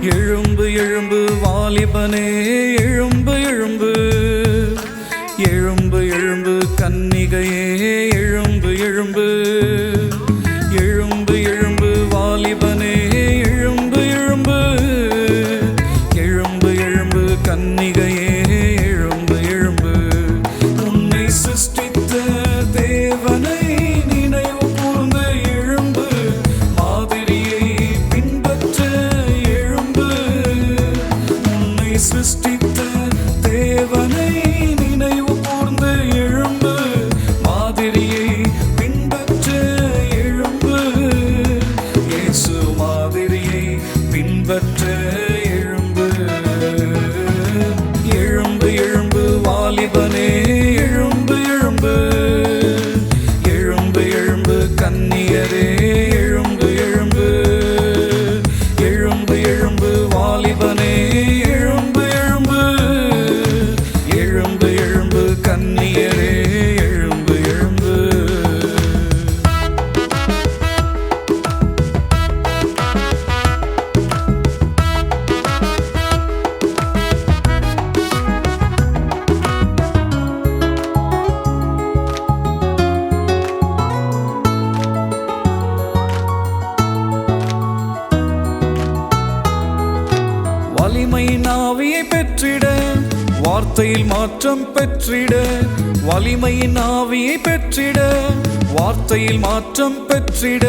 எழும்பு எழும்பு வாலிபனே எழும்பு எழும்பு. எழும்பு எழும்பு கன்னிகையே தேவனை வார்த்தையில் மாற்றம் பெற்றிட வலிமை ஆவியை பெற்றிட வார்த்தையில் மாற்றம் பெற்றிட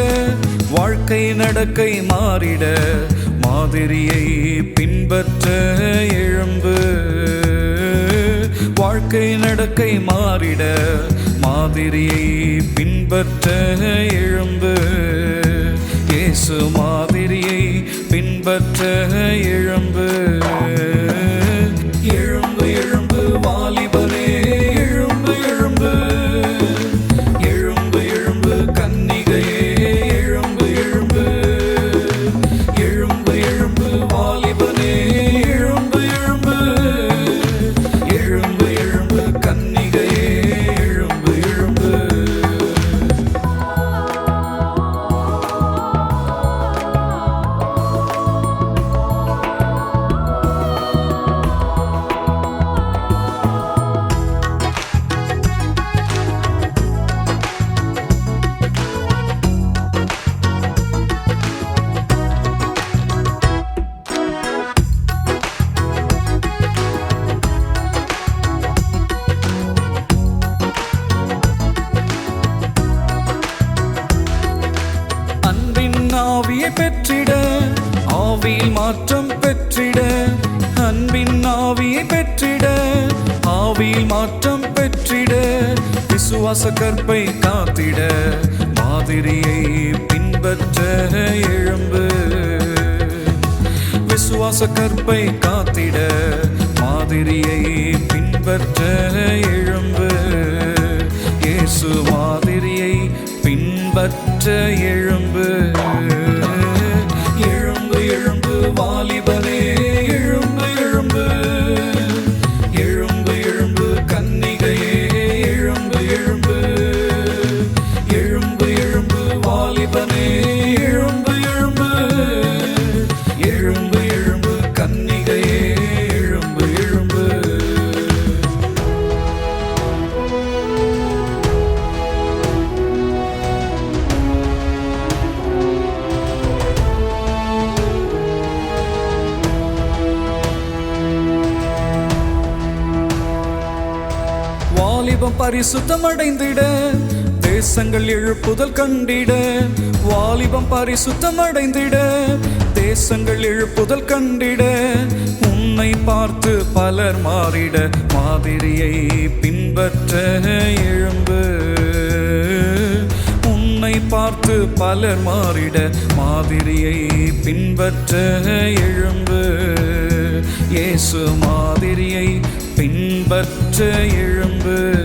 வாழ்க்கை நடக்கை மாறிட மாதிரியை பின்பற்ற எழும்பு. வாழ்க்கை நடக்கை மாறிட மாதிரியை பின்பற்ற எழும்பு. இயேசு மாதிரியை பின்பற்ற எழும்பு. பெற்றிட விசுவாச கற்பை காத்திட மாதிரியை பின்பற்ற எழும்பு. விசுவாச கற்பை காத்திட மாதிரியை பின்பற்ற எழும்பு. இயேசு மாதிரியை பின்பற்ற எழும்பு. எழும்பு எழும்பு வாலி வாலிபம் பரிசுத்தம் அடைந்திட தேசங்கள் எழுப்புதல் கண்டிட வாலிபம் பரிசுத்தம் அடைந்திட தேசங்கள் எழுப்புதல் கண்டிட உன்னை பார்த்து பலர் மாறிட மாதிரியை பின்பற்ற எழும்பு. உன்னை பார்த்து பலர் மாறிட மாதிரியை பின்பற்ற எழும்பு. இயேசு மாதிரியை பின்பற்ற எழும்பு.